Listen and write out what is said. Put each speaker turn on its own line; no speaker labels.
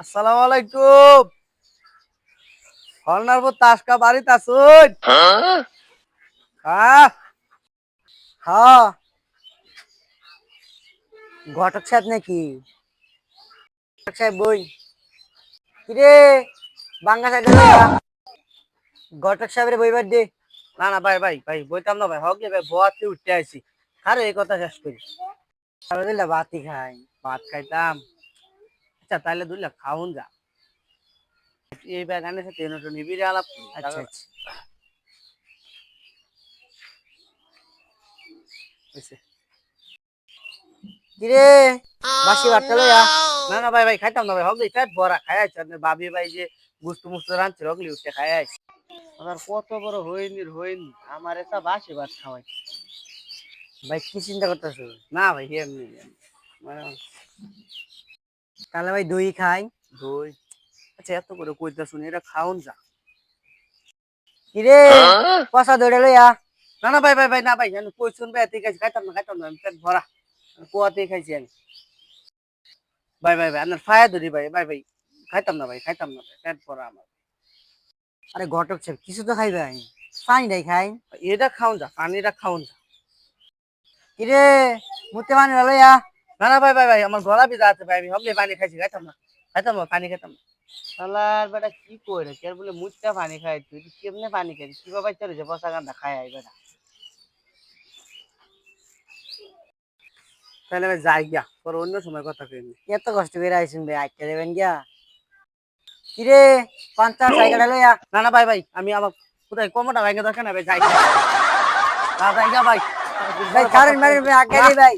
আসসালামু আলাইকুম। হলনারপুর তাসকা বাড়িতে আসুন। হ্যাঁ। ঘটক সাহেব নাকি? ঘটক সাহেব বই। কিরে বাঙ্গা সাহেব ঘটক সাহেবের দে। না না, ভাই ভাই ভাই বইতাম না ভাই, হক ভাই বয়াতে উঠতে আছি আরে, এই কথা শেষ করি। বাতি খাই, ভাত খাইতাম। আচ্ছা তাহলে দুইলা খাওন যা। এই বাগানের সাথে নতুন নিবিড়ে আলাপ।
আচ্ছা
কিরে? বাসি না না ভাই ভাই খাইতাম না ভাই। হগলি পেট ভরা খাই আইছি। বাবি ভাই যে গুস্তু মুস্তু রাঁধছিল হগলি উঠে খাই আইছি। আমার কত বড় হইনি হইনি। আমার এটা বাসি ভাত খাওয়াই।
ভাই কি চিন্তা করতেছো?
না ভাই এমনি এমনি। মানে
তাহলে ভাই দই খাই।
দই। আচ্ছা এত করে কইতা শুনি এটা খাওন যা।
কিরে? কষা দইটা লইয়া।
না না ভাই ভাই ভাই না ভাই আমি কই শুনবে এতে খাইছি খাইতাম না খাইতাম না আমি পেট ভরা। কুয়াতে খাইছি আমি। ভাই ভাই ভাই আপনার ফায়া ধরি ভাই ভাই ভাই খাইতাম না ভাই খাইতাম না ভাই পেট ভরা আমার।
আরে ঘটক সাহেব কিছু তো খাই ভাই পানি নাই খাই।
এটা খাওন যা পানিটা খাওন যা।
কিরে? মুতে পানি লইয়া
না না ভাই ভাই ভাই আমার গলা বিজা আছে ভাই আমি হবলে পানি খাইছি খাইতাম না খাইতাম না পানি খাইতাম না। শালার বেটা কি কইরে কে বলে মুচ্চা পানি খাই তুই কেমনে পানি খাই কি বাবা চলে যে বসা গান্দা খাই আই বেটা। তাহলে আমি যাই গিয়া পরে অন্য সময় কথা কইনি
এত কষ্ট করে আইসুন ভাই আইটা দেবেন গিয়া। কিরে পঞ্চাশ সাইকেলটা লইয়া
না না ভাই ভাই আমি আমার কোথায় কমটা ভাই দরকার না ভাই যাই না যাই গা ভাই।
ভাই কারেন্ট মারেন ভাই আগে ভাই।